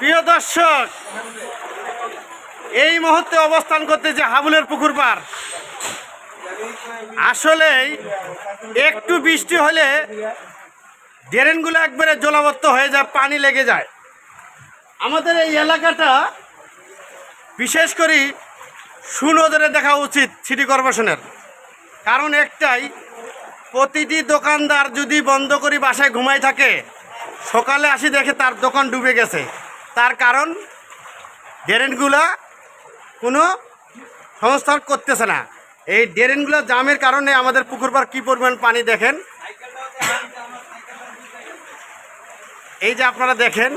প্রিয় দর্শক, এই মুহূর্তে অবস্থান করতেছে হাবুলের পুকুর পার। আসলেই একটু বৃষ্টি হলে ড্রেনগুলো একবারে জলাবদ্ধ হয়ে যায়, পানি লেগে যায়। আমাদের এই এলাকাটা বিশেষ করে সুনজরে দেখা উচিত সিটি কর্পোরেশনের। কারণ একটাই, প্রতিটি দোকানদার যদি বন্ধ করে বাসায় ঘুমাই থাকে, সকালে আসি দেখে তার দোকান ডুবে গেছে। তার কারণ ড্রেনগুলো কোনো সংস্থান করতেছে না। এই ড্রেনগুলো জামের কারণে আমাদের পুকুর পার কী পরিমাণ পানি দেখেন? এই যে আপনারা দেখেন,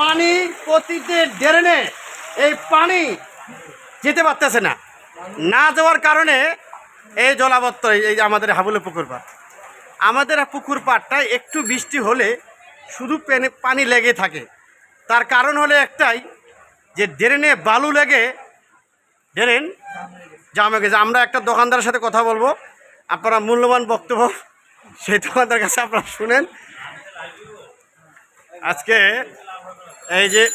পানি প্রতিটি ড্রেনে এই পানি যেতে পারতেছে না। না যাওয়ার কারণে এই জলাবত্ত এই যে আমাদের হাবুলে পুকুর পাড় আমাদের পুকুর পাড়টা একটু বৃষ্টি হলে শুধু পেনে- লেগে থাকে। তার কারণ হলে একটাই, যে ড্রেনে বালু লেগে, ড্রেন জামে গেছে। আমরা একটা দোকানদারের সাথে কথা বলব। আপনারা মূল্যবান বক্তব্য সেই দোকানদার কাছে আপনারা শুনেন। আজকে এই যে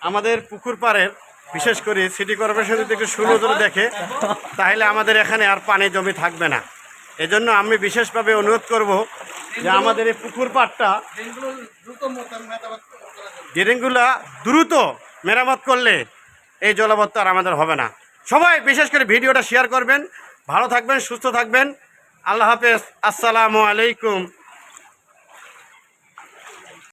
আমাদের পুকুর পাড়ের, বিশেষ করে সিটি কর্পোরেশন যদি একটু সুনজরে দেখে, তাহলে আমাদের এখানে আর পানি জমি থাকবে না। এজন্য আমি বিশেষভাবে অনুরোধ করব যে আমাদের এই পুকুর পাড়টা ড্রেনগুলা দ্রুত মেরামত করলে এই জলাবদ্ধ আর আমাদের হবে না। সবাই বিশেষ করে ভিডিওটা শেয়ার করবেন। ভালো থাকবেন, সুস্থ থাকবেন। আল্লাহ হাফেজ। আসসালামু আলাইকুম।